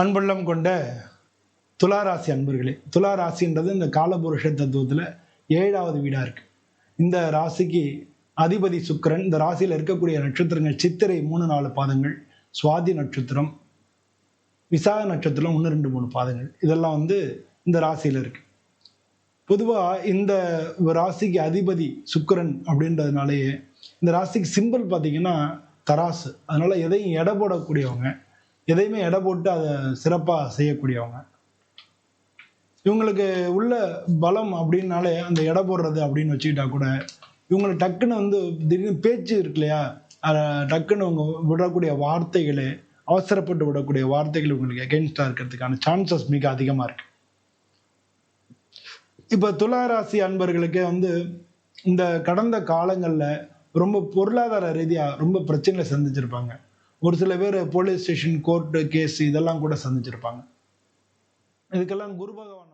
அன்புள்ளம் கொண்ட துளாராசி அன்பர்களே துளாராசின்றது இந்த காலபுருஷ தத்துவத்தில் ஏழாவது வீடாக இருக்குது இந்த ராசிக்கு அதிபதி சுக்கரன் இந்த ராசியில் இருக்கக்கூடிய நட்சத்திரங்கள் சித்திரை மூணு நாலு பாதங்கள் சுவாதி நட்சத்திரம் விசாக நட்சத்திரம் ஒன்று ரெண்டு மூணு பாதங்கள். இதெல்லாம் வந்து இந்த ராசியில் இருக்குது பொதுவாக இந்த ராசிக்கு அதிபதி சுக்கிரன் அப்படின்றதுனாலேயே இந்த ராசிக்கு சிம்பிள் பார்த்தீங்கன்னா தராசு. அதனால் எதையும் எடை போடக்கூடியவங்க எதையுமே எடை போட்டு அதை சிறப்பாக செய்யக்கூடியவங்க. இவங்களுக்கு உள்ள பலம் அப்படின்னாலே அந்த எடை போடுறது அப்படின்னு வச்சுக்கிட்டா கூட இவங்களை டக்குன்னு வந்து திடீர்னு பேச்சு இருக்கு இல்லையா? அதை டக்குன்னு அவங்க விடக்கூடிய வார்த்தைகளே அவசரப்பட்டு விடக்கூடிய வார்த்தைகள் உங்களுக்கு எகென்ஸ்டாக இருக்கிறதுக்கான சான்சஸ் மிக அதிகமாக இருக்கு. இப்போ துளாராசி அன்பர்களுக்கு வந்து இந்த கடந்த காலங்களில் ரொம்ப பொருளாதார ரீதியாக ரொம்ப பிரச்சனையில் சந்திச்சிருப்பாங்க. ஒரு சில பேர் போலீஸ் ஸ்டேஷன் கோர்ட்டு கேஸ் இதெல்லாம் கூட சந்திச்சிருப்பாங்க. இதுக்கெல்லாம் குரு பகவான்